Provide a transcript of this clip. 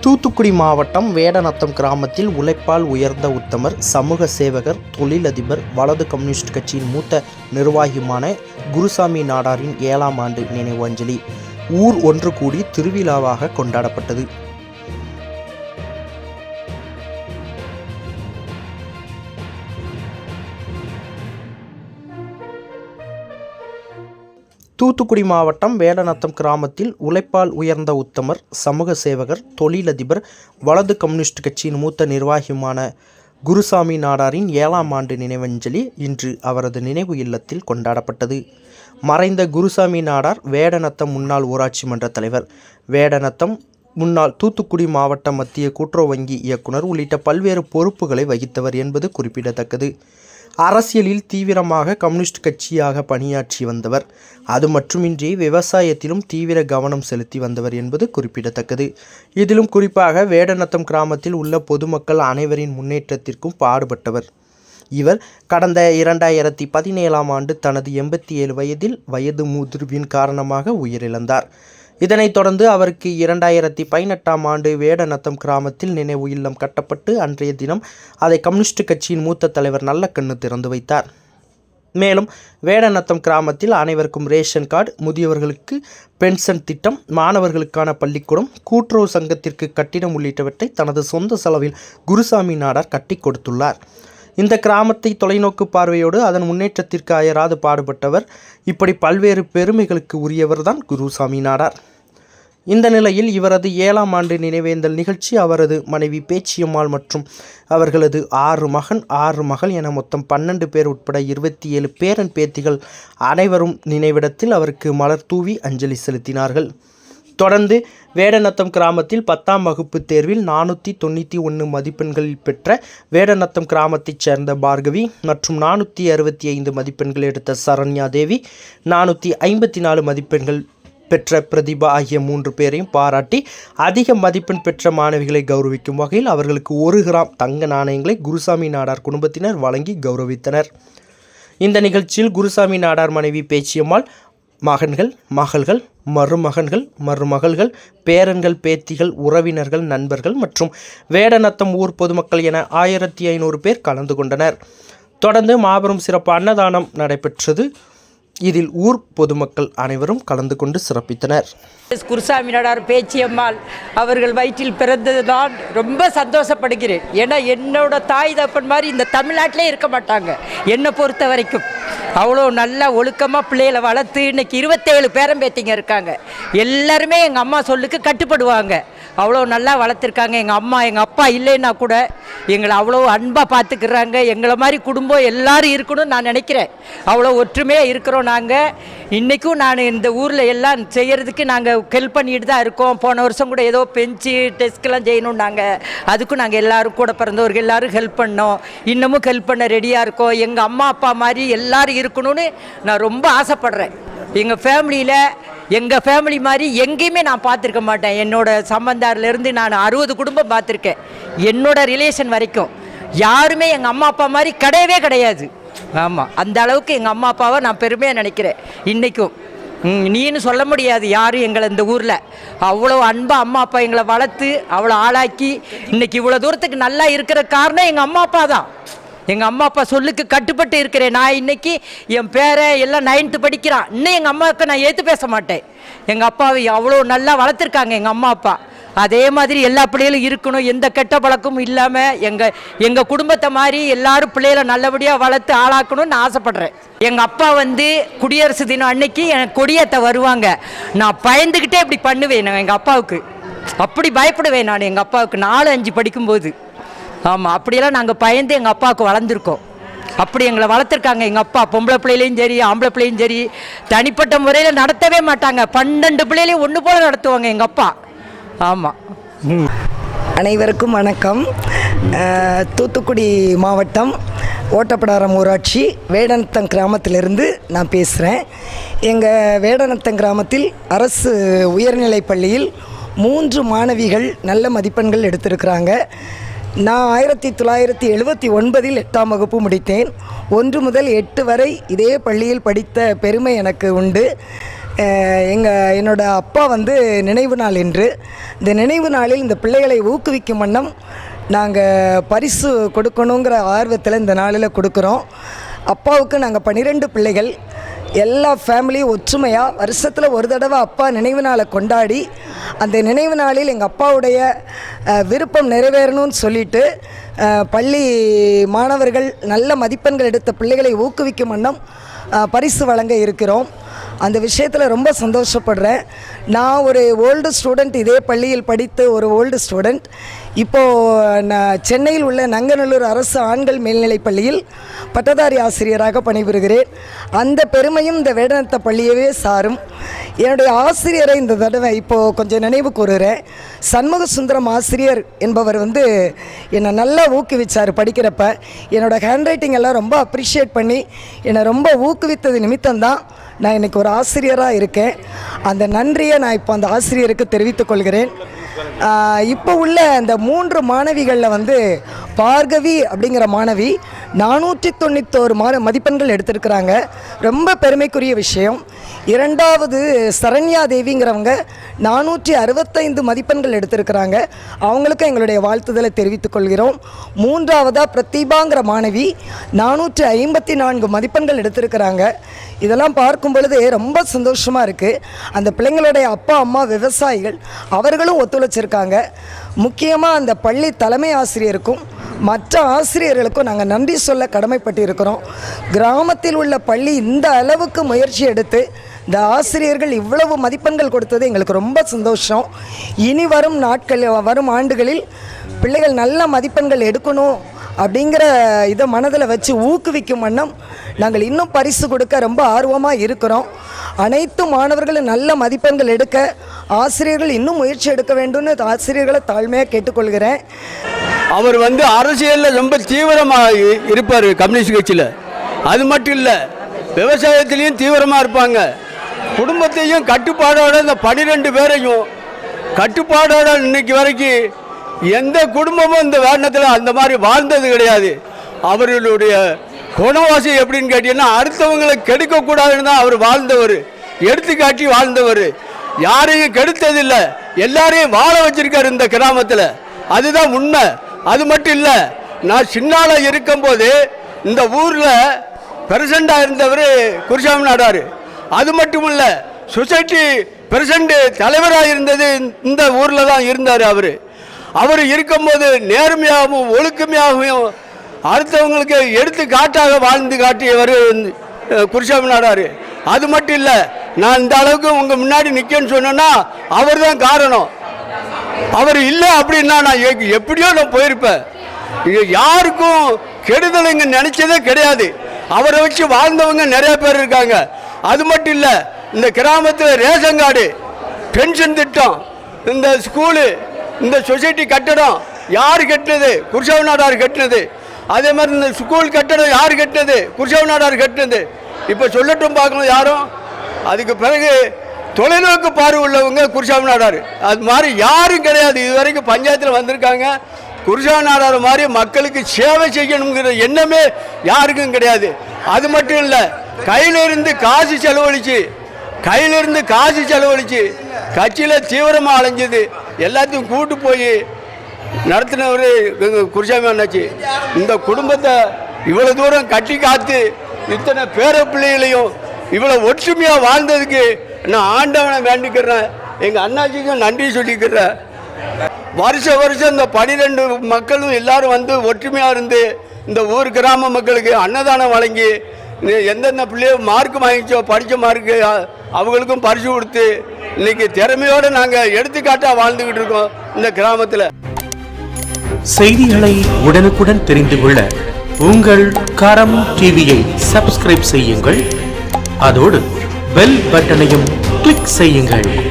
தூத்துக்குடி மாவட்டம் வேடநத்தம் கிராமத்தில் உழைப்பால் உயர்ந்த உத்தமர் சமூக சேவகர் தொழிலதிபர் வலது கம்யூனிஸ்ட் கட்சியின் மூத்த நிர்வாகியுமான குருசாமி நாடாரின் ஏழாம் ஆண்டு நினைவு அஞ்சலி. ஊர் ஒன்று கூடி திருவிழாவாக கொண்டாடப்பட்டது. தூத்துக்குடி மாவட்டம் வேடநத்தம் கிராமத்தில் உழைப்பால் உயர்ந்த உத்தமர் சமூக சேவகர் தொழிலதிபர் வலது கம்யூனிஸ்ட் கட்சியின் மூத்த நிர்வாகியுமான குருசாமி நாடாரின் ஏழாம் ஆண்டு நினைவஞ்சலி இன்று அவரது நினைவு இல்லத்தில் கொண்டாடப்பட்டது. மறைந்த குருசாமி நாடார் வேடநத்தம் முன்னாள் ஊராட்சி மன்ற தலைவர் வேடநத்தம் முன்னாள் தூத்துக்குடி மாவட்ட மத்திய கூட்டுறவு வங்கி இயக்குனர் உள்ளிட்ட பல்வேறு பொறுப்புகளை வகித்தவர் என்பது குறிப்பிடத்தக்கது. அரசியலில் தீவிரமாக கம்யூனிஸ்ட் கட்சியாக பணியாற்றி வந்தவர். அது மட்டுமின்றி விவசாயத்திலும் தீவிர கவனம் செலுத்தி வந்தவர் என்பது குறிப்பிடத்தக்கது. இதிலும் குறிப்பாக வேடநத்தம் கிராமத்தில் உள்ள பொதுமக்கள் அனைவரின் முன்னேற்றத்திற்கும் பாடுபட்டவர். இவர் கடந்த இரண்டாயிரத்தி பதினேழாம் ஆண்டு தனது எண்பத்தி ஏழு வயதில் வயது முதிர்வின் காரணமாக உயிரிழந்தார். இதனைத் தொடர்ந்து அவருக்கு இரண்டாயிரத்தி பதினெட்டாம் ஆண்டு வேடநத்தம் கிராமத்தில் நினைவு இல்லம் கட்டப்பட்டு அன்றைய தினம் அதை கம்யூனிஸ்ட் கட்சியின் மூத்த தலைவர் நல்லக்கண்ணு திறந்து வைத்தார். மேலும் வேடநத்தம் கிராமத்தில் அனைவருக்கும் ரேஷன் கார்டு முதியவர்களுக்கு பென்ஷன் திட்டம் மாணவர்களுக்கான பள்ளிக்கூடம் கூட்டுறவு சங்கத்திற்கு கட்டிடம் உள்ளிட்டவற்றை தனது சொந்த செலவில் குருசாமி நாடார் கட்டி கொடுத்துள்ளார். இந்த கிராமத்தை தொலைநோக்கு பார்வையோடு அதன் முன்னேற்றத்திற்கு அயராது பாடுபட்டவர் இப்படி பல்வேறு பெருமைகளுக்கு உரியவர்தான் குருசாமி நாடார். இந்த நிலையில் இவரது ஏழாம் ஆண்டு நினைவேந்தல் நிகழ்ச்சி அவரது மனைவி பேச்சியம்மாள் மற்றும் அவர்களது ஆறு மகன் ஆறு மகள் என மொத்தம் பன்னெண்டு பேர் உட்பட இருபத்தி ஏழு பேரன் பேத்திகள் அனைவரும் நினைவிடத்தில் அவருக்கு மலர் தூவி அஞ்சலி செலுத்தினார்கள். தொடர்ந்து வேடநத்தம் கிராமத்தில் பத்தாம் வகுப்பு தேர்வில் நானூற்றி தொண்ணூற்றி ஒன்று மதிப்பெண்கள் பெற்ற வேடநத்தம் கிராமத்தைச் சேர்ந்த பார்கவி மற்றும் நானூற்றி அறுபத்தி ஐந்து மதிப்பெண்கள் எடுத்த சரண்யா தேவி நானூற்றி ஐம்பத்தி நாலு மதிப்பெண்கள் பெற்ற பிரதிபா ஆகிய மூன்று பேரையும் பாராட்டி அதிக மதிப்பெண் பெற்ற மாணவிகளை கௌரவிக்கும் வகையில் அவர்களுக்கு ஒரு கிராம் தங்க நாணயங்களை குருசாமி நாடார் குடும்பத்தினர் வழங்கி கௌரவித்தனர். இந்த நிகழ்ச்சியில் குருசாமி நாடார் மனைவி பேச்சியம்மாள் மகன்கள் மகள்கள் மருமகன்கள் மருமகள்கள் பேரன்கள் பேத்திகள் உறவினர்கள் நண்பர்கள் மற்றும் வேடநத்தம் ஊர் பொதுமக்கள் என ஆயிரத்தி ஐநூறு பேர் கலந்து கொண்டனர். தொடர்ந்து மாபெரும் சிறப்பு அன்னதானம் நடைபெற்றது. இதில் ஊர் பொதுமக்கள் அனைவரும் கலந்து கொண்டு சிறப்பித்தனர். எஸ். குருசாமி நாடார் பேச்சியம்மாள் அவர்கள் வயிற்றில் பிறந்தது நான் ரொம்ப சந்தோஷப்படுகிறேன். ஏன்னா என்னோட தாய் தப்பன் மாதிரி இந்த தமிழ்நாட்டிலே இருக்க மாட்டாங்க. என்னை பொறுத்த வரைக்கும். அவ்வளோ நல்லா ஒழுக்கமாக பிள்ளைகளை வளர்த்து இன்னைக்கு இருபத்தேழு பேரம்பேத்திங்க இருக்காங்க. எல்லாருமே எங்கள் அம்மா சொல்லுக்கு கட்டுப்படுவாங்க. அவ்வளோ நல்லா வளர்த்துருக்காங்க. எங்கள் அம்மா எங்கள் அப்பா இல்லைன்னா கூட எங்களை அவ்வளோ அன்பாக பார்த்துக்கிறாங்க. எங்களை மாதிரி குடும்பம் எல்லாரும் இருக்கணும்னு நான் நினைக்கிறேன். அவ்வளோ ஒற்றுமையாக இருக்கிறோம். நாங்கள் இன்றைக்கும் நான் இந்த ஊரில் எல்லாம் செய்கிறதுக்கு நாங்கள் ஹெல்ப் பண்ணிட்டு தான் இருக்கோம். போன வருஷம் கூட ஏதோ பெஞ்சு டெஸ்ட்லாம் செய்யணும் நாங்கள் அதுக்கும் நாங்கள் எல்லாரும் கூட பிறந்தவர்கள் எல்லாரும் ஹெல்ப் பண்ணோம். இன்னமும் ஹெல்ப் பண்ண ரெடியாக இருக்கோம். எங்கள் அம்மா அப்பா மாதிரி எல்லோரும் இருக்கணும்னு நான் ரொம்ப ஆசைப்பட்றேன். எங்கள் ஃபேமிலியில் எங்கள் ஃபேமிலி மாதிரி எங்கேயுமே நான் பார்த்துருக்க மாட்டேன். என்னோட சம்பந்தாரிலேருந்து நான் அறுபது குடும்பம் பார்த்துருக்கேன். என்னோடய ரிலேஷன் வரைக்கும். யாருமே எங்கள் அம்மா அப்பா மாதிரி கிடையவே கிடையாது. ஆமாம் அந்த அளவுக்கு எங்கள் அம்மா அப்பாவை நான் பெருமையாக நினைக்கிறேன். இன்றைக்கும் நீன்னு சொல்ல முடியாது. யாரும் எங்களை இந்த ஊரில் அவ்வளோ அன்பாக அம்மா அப்பா எங்களை வளர்த்து அவ்வளோ ஆளாக்கி இன்றைக்கி இவ்வளோ தூரத்துக்கு நல்லா இருக்கிற காரணம் எங்கள் அம்மா அப்பா தான். எங்கள் அம்மா அப்பா சொல்லுக்கு கட்டுப்பட்டு இருக்கிறேன். நான் இன்னைக்கு என் பேரை எல்லாம் நைன்த்து படிக்கிறான். இன்னும் எங்கள் அம்மாவுக்கு நான் ஏற்று பேச மாட்டேன். எங்கள் அப்பாவை அவ்வளோ நல்லா வளர்த்துருக்காங்க எங்கள் அம்மா அப்பா. அதே மாதிரி எல்லா பிள்ளைகளும் இருக்கணும். எந்த கெட்ட பழக்கமும் இல்லாமல் எங்கள் எங்கள் குடும்பத்தை மாதிரி எல்லாரும் பிள்ளைகளை நல்லபடியாக வளர்த்து ஆளாக்கணும்னு நான் எங்கள் அப்பா வந்து குடியரசு தினம் அன்னைக்கு எனக்கு கொடியத்தை வருவாங்க. நான் பயந்துக்கிட்டே இப்படி பண்ணுவேன் எங்கள் அப்பாவுக்கு. அப்படி பயப்படுவேன் நான் எங்கள் அப்பாவுக்கு. நாலு அஞ்சு படிக்கும்போது. ஆமாம் அப்படியெல்லாம் நாங்கள் பயந்து எங்கள் அப்பாவுக்கு வளர்ந்துருக்கோம். அப்படி எங்களை வளர்த்துருக்காங்க. எங்கள் அப்பா பொம்பளை பிள்ளையிலையும் சரி ஆம்பளை பிள்ளையும் சரி தனிப்பட்ட முறையில் நடத்தவே மாட்டாங்க. பன்னெண்டு பிள்ளைகளையும் ஒன்று போல் நடத்துவாங்க எங்கள் அப்பா. ஆமாம் அனைவருக்கும் வணக்கம். தூத்துக்குடி மாவட்டம் ஓட்டப்படாரம் ஊராட்சி வேடநத்தம் கிராமத்திலிருந்து நான் பேசுகிறேன் எங்கள் வேடநத்தம் கிராமத்தில் அரசு உயர்நிலைப் பள்ளியில் மூன்று மாணவிகள் நல்ல மதிப்பெண்கள் எடுத்திருக்கிறாங்க. நான் ஆயிரத்தி தொள்ளாயிரத்தி எழுபத்தி ஒன்பதில் எட்டாம் வகுப்பு முடித்தேன். ஒன்று முதல் எட்டு வரை இதே பள்ளியில் படித்த பெருமை எனக்கு உண்டு. எங்கள் என்னோட அப்பா வந்து நினைவு நாள் என்று. இந்த நினைவு நாளில் இந்த பிள்ளைகளை ஊக்குவிக்கும் வண்ணம் நாங்கள் பரிசு கொடுக்கணுங்கிற ஆர்வத்தில் இந்த நாளில் கொடுக்குறோம். அப்பாவுக்கு நாங்கள் பன்னிரெண்டு பிள்ளைகள். எல்லா ஃபேமிலியும் ஒற்றுமையாக வருஷத்தில் ஒரு தடவை அப்பா நினைவு நாளை கொண்டாடி அந்த நினைவு நாளில் எங்கள் அப்பாவுடைய விருப்பம் நிறைவேறணும்னு சொல்லிட்டு பள்ளி மாணவர்கள் நல்ல மதிப்பெண்கள் எடுத்த பிள்ளைகளை ஊக்குவிக்கும் வண்ணம் பரிசு வழங்க இருக்கிறோம். அந்த விஷயத்தில் ரொம்ப சந்தோஷப்படுறேன். நான் ஒரு ஓல்டு ஸ்டூடெண்ட் இதே பள்ளியில் படித்த ஒரு ஓல்டு ஸ்டூடெண்ட் இப்போது நான் சென்னையில் உள்ள நங்கநல்லூர் அரசு ஆண்கள் மேல்நிலைப் பள்ளியில் பட்டதாரி ஆசிரியராக பணிபுரிகிறேன். அந்த பெருமையும் இந்த வேடநத்த பள்ளியவே சாரும். என்னுடைய ஆசிரியரை இந்த தடவை இப்போது கொஞ்சம் நினைவு கூறுகிறேன். சண்முக சுந்தரம் ஆசிரியர் என்பவர் வந்து என்னை நல்லா ஊக்குவிச்சார் படிக்கிறப்ப. என்னோடய ஹேண்ட் ரைட்டிங் எல்லாம் ரொம்ப அப்ரிஷியேட் பண்ணி என்னை ரொம்ப ஊக்குவித்தது நிமித்தம்தான் நான் இன்றைக்கி ஒரு ஆசிரியராக இருக்கேன். அந்த நன்றியை நான் இப்போ அந்த ஆசிரியருக்கு தெரிவித்துக் கொள்கிறேன். இப்போ உள்ள அந்த மூன்று மாணவிகளில் வந்து பார்கவி அப்படிங்கிற மாணவி நானூற்றி தொண்ணூத்தோரு மா மதிப்பெண்கள் எடுத்திருக்கிறாங்க. ரொம்ப பெருமைக்குரிய விஷயம். இரண்டாவது சரண்யா தேவிங்கிறவங்க நானூற்றி அறுபத்தைந்து மதிப்பெண்கள் எடுத்திருக்கிறாங்க. அவங்களுக்கும் எங்களுடைய வாழ்த்துதலை தெரிவித்துக் கொள்கிறோம். மூன்றாவதாக பிரதீபாங்கிற மாணவி நானூற்றி ஐம்பத்தி நான்கு மதிப்பெண்கள் எடுத்திருக்கிறாங்க. இதெல்லாம் பார்க்கும் பொழுது ரொம்ப சந்தோஷமாக இருக்குது அந்த பிள்ளைங்களுடைய அப்பா அம்மா விவசாயிகள் அவர்களும் ஒத்துழைச்சிருக்காங்க. முக்கியமாக அந்த பள்ளி தலைமை ஆசிரியருக்கும் மற்ற ஆசிரியர்களுக்கும் நாங்கள் நன்றி சொல்ல கடமைப்பட்டு இருக்கிறோம் கிராமத்தில் உள்ள பள்ளி இந்த அளவுக்கு முயற்சி எடுத்து இந்த ஆசிரியர்கள் இவ்வளவு மதிப்பெண்கள் கொடுத்தது எங்களுக்கு ரொம்ப சந்தோஷம். இனி வரும் நாட்கள் வரும் ஆண்டுகளில் பிள்ளைகள் நல்ல மதிப்பெண்கள் எடுக்கணும் அப்படிங்கிற இதை மனதில் வச்சு ஊக்குவிக்கும் வண்ணம் நாங்கள் இன்னும் பரிசு கொடுக்க ரொம்ப ஆர்வமாக இருக்கிறோம். அனைத்து மாணவர்களும் நல்ல மதிப்பெண்கள் எடுக்க ஆசிரியர்கள் இன்னும் முயற்சி எடுக்க வேண்டும்னு ஆசிரியர்களை தாழ்மையாக கேட்டுக்கொள்கிறேன். அவர் வந்து அரசியலில் ரொம்ப தீவிரமாக இருப்பார் கம்யூனிஸ்ட் கட்சியில். அது மட்டும் இல்லை விவசாயத்திலையும் தீவிரமாக இருப்பாங்க. குடும்பத்தையும் கட்டுப்பாடோட இந்த பனிரெண்டு பேரையும் கட்டுப்பாடோட இன்னைக்கு வரைக்கும் எந்த குடும்பமும் இந்த வேண்டத்தில் அந்த மாதிரி வாழ்ந்தது கிடையாது. அவர்களுடைய குணவாசி எப்படின்னு கேட்டீங்கன்னா அடுத்தவங்களை கெடுக்கக்கூடாதுன்னு தான் அவர் வாழ்ந்தவர். எடுத்துக்காட்டி வாழ்ந்தவர். யாரையும் கெடுத்ததில்லை. எல்லாரையும் வாழ வச்சிருக்காரு இந்த கிராமத்தில். அதுதான் உண்மை. அது மட்டும் இல்லை நான் சின்னால இருக்கும்போது இந்த ஊரில் பிரசிடண்டாக இருந்தவர் குருசாமி நாடார். அது மட்டும் இல்லை சொசைட்டி பிரசிடண்ட் தலைவராக இருந்தது இந்த ஊரில் தான் இருந்தார் அவர். அவர் இருக்கும்போது நேர்மையாகவும் ஒழுக்கமையாகவும் அடுத்தவங்களுக்கு எடுத்து காட்டாக வாழ்ந்து காட்டியவர் குருசாமி நாடார். அது மட்டும் இல்லை நான் இந்த அளவுக்கு உங்கள் முன்னாடி நிற்கேன்னு சொன்னேன்னா அவர் தான் காரணம். அவர் இல்லை அப்படின்னா நான் எப்படியோ நான் போயிருப்பேன். யாருக்கும் கெடுதல் இங்கே நினைச்சதே கிடையாது. அவரை வச்சு வாழ்ந்தவங்க நிறைய பேர் இருக்காங்க. அது மட்டும் இல்லை இந்த கிராமத்தில் ரேஷன் கார்டு பென்ஷன் திட்டம் இந்த ஸ்கூலு இந்த சொசைட்டி கட்டடம் யார் கட்டினது? குருஷவ நாடார் கட்டினது. அதே மாதிரி இந்த ஸ்கூல் கட்டடம் யார் கட்டினது? குருஷவ நாடார் கட்டினது. இப்போ சொல்லட்டும் பார்க்கணும் யாரும். அதுக்கு பிறகு தொலைநோக்கு பார்வை உள்ளவங்க குருசாமி நாடார். அது மாதிரி யாரும் கிடையாது. இது வரைக்கும் பஞ்சாயத்தில் வந்திருக்காங்க. குருசாமி நாடார் மாதிரி மக்களுக்கு சேவை செய்யணுங்கிற எண்ணமே யாருக்கும் கிடையாது. அது மட்டும் இல்லை கையிலிருந்து காசு செலவழிச்சு கையிலிருந்து காசு செலவழிச்சு கட்சியில் தீவிரமாக அலைஞ்சது எல்லாத்தையும் கூட்டு போய் நடத்தினவர் குருசாமி அண்ணாச்சி. இந்த குடும்பத்தை இவ்வளோ தூரம் கட்டி காத்து இத்தனை பேர பிள்ளைகளையும் இவ்வளோ ஒற்றுமையாக வாழ்ந்ததுக்கு நான் ஆண்டவனை வேண்டிக்கிறேன். எங்கள் அண்ணாச்சிக்கும் நன்றி சொல்லிக்கிறேன். வருஷ வருஷம் இந்த பனிரெண்டு மக்களும் எல்லாரும் வந்து ஒற்றுமையாக இருந்து இந்த ஊர் கிராம மக்களுக்கு அன்னதானம் வழங்கி எந்தெந்த பிள்ளையோ மார்க் வாங்கிச்சோ படித்த மார்க்கு அவங்களுக்கும் பரிசு கொடுத்து இன்னைக்கு திறமையோடு நாங்கள் எடுத்துக்காட்டாக வாழ்ந்துக்கிட்டு இருக்கோம் இந்த கிராமத்தில். செய்திகளை உடனுக்குடன் தெரிந்து கொள்ள உங்கள் கரம் டிவியை சப்ஸ்கிரைப் செய்யுங்கள். அதோடு பெல் பட்டனையும் கிளிக் செய்யுங்கள்.